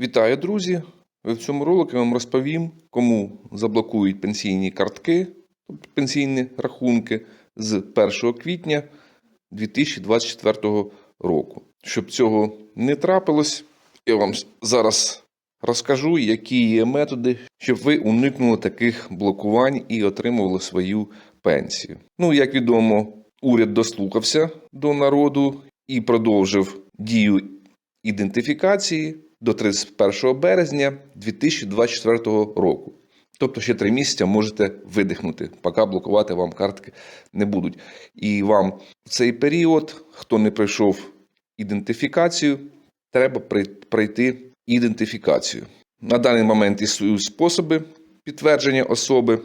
Вітаю, друзі! В цьому ролику я вам розповім, кому заблокують пенсійні картки, тобто пенсійні рахунки з 1 квітня 2024 року. Щоб цього не трапилось, я вам зараз розкажу, які є методи, щоб ви уникнули таких блокувань і отримували свою пенсію. Ну, як відомо, уряд дослухався до народу і продовжив дію ідентифікації до 31 березня 2024 року. Тобто ще три місяці можете видихнути, поки блокувати вам картки не будуть. І вам в цей період, хто не пройшов ідентифікацію, треба пройти ідентифікацію. На даний момент існують способи підтвердження особи.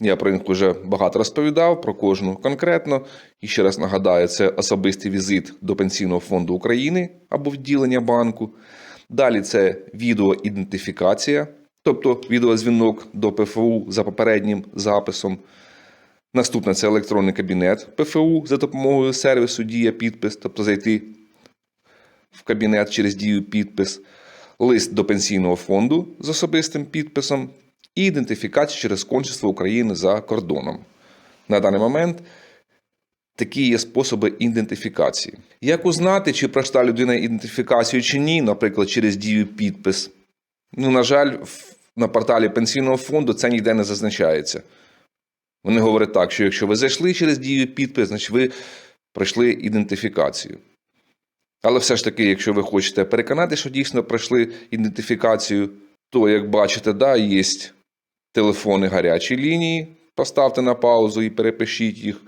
Я про них вже багато розповідав про кожну конкретно. І ще раз нагадаю, це особистий візит до Пенсійного фонду України або відділення банку. Далі це відеоідентифікація, тобто відеозвінок до ПФУ за попереднім записом. Наступне це електронний кабінет ПФУ за допомогою сервісу Дія підпис, тобто зайти в кабінет через дію підпис, лист до пенсійного фонду з особистим підписом і ідентифікацію через консульство України за кордоном. На даний момент такі є способи ідентифікації. Як узнати, чи пройшла людина ідентифікацію чи ні, наприклад, через дію підпис? Ну, на жаль, на порталі пенсійного фонду це ніде не зазначається. Вони говорять так, що якщо ви зайшли через дію підпис, значить ви пройшли ідентифікацію. Але все ж таки, якщо ви хочете переконати, що дійсно пройшли ідентифікацію, то, як бачите, да, є телефони гарячі лінії, поставте на паузу і перепишіть їх,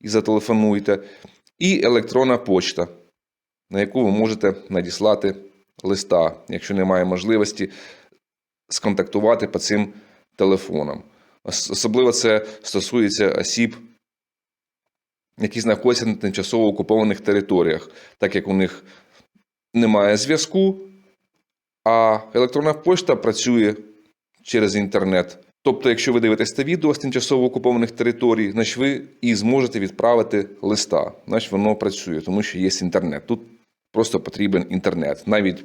і зателефонуйте. І електронна почта, на яку ви можете надіслати листа, якщо немає можливості сконтактувати по цим телефонам. Особливо це стосується осіб, які знаходяться на тимчасово окупованих територіях, так як у них немає зв'язку, а електронна почта працює через інтернет. Тобто, якщо ви дивитесь це відео з тимчасово окупованих територій, значить ви і зможете відправити листа. Значить воно працює, тому що є інтернет. Тут просто потрібен інтернет, навіть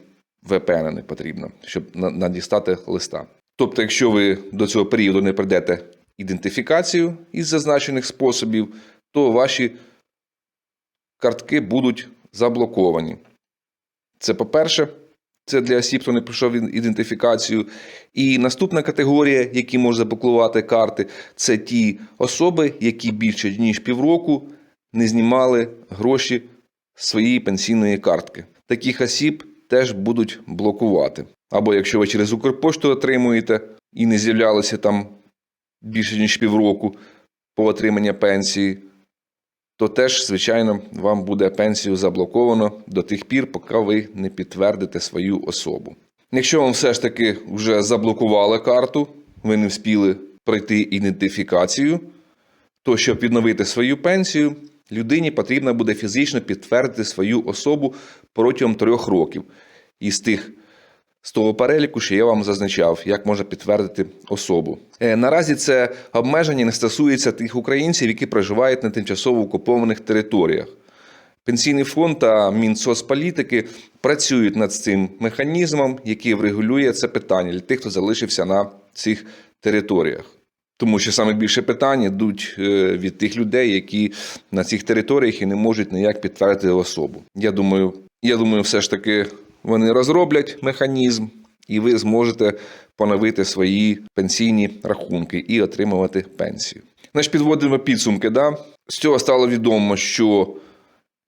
VPN не потрібно, щоб надістати листа. Тобто, якщо ви до цього періоду не прийдете ідентифікацію із зазначених способів, то ваші картки будуть заблоковані. Це по-перше. Це для осіб, хто не пройшов ідентифікацію. І наступна категорія, які можуть заблокувати карти, це ті особи, які більше ніж півроку не знімали гроші своєї пенсійної картки. Таких осіб теж будуть блокувати. Або якщо ви через Укрпошту отримуєте і не з'являлися там більше ніж півроку по отримання пенсії, то теж, звичайно, вам буде пенсію заблоковано до тих пір, поки ви не підтвердите свою особу. Якщо вам все ж таки вже заблокували карту, ви не вспіли пройти ідентифікацію, то щоб відновити свою пенсію, людині потрібно буде фізично підтвердити свою особу протягом трьох років. Із тих з того переліку, що я вам зазначав, як можна підтвердити особу. Е, наразі це обмеження не стосується тих українців, які проживають на тимчасово окупованих територіях. Пенсійний фонд та Мінсоцполітики працюють над цим механізмом, який врегулює це питання для тих, хто залишився на цих територіях. Тому що саме більше питань йдуть е, від тих людей, які на цих територіях і не можуть ніяк підтвердити особу. Я думаю, я думаю, все ж таки вони розроблять механізм, і ви зможете поновити свої пенсійні рахунки і отримувати пенсію. Значить, підводимо підсумки. Да? З цього стало відомо, що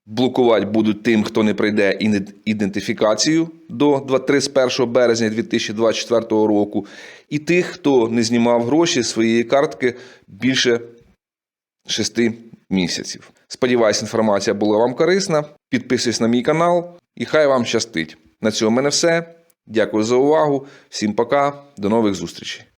блокувати будуть тим, хто не пройде ідентифікацію до 31 березня 2024 року, і тих, хто не знімав гроші з своєї картки більше 6 місяців. Сподіваюсь, інформація була вам корисна. Підписуйтесь на мій канал і хай вам щастить. На цьому в мене все. Дякую за увагу. Всім пока, до нових зустрічей.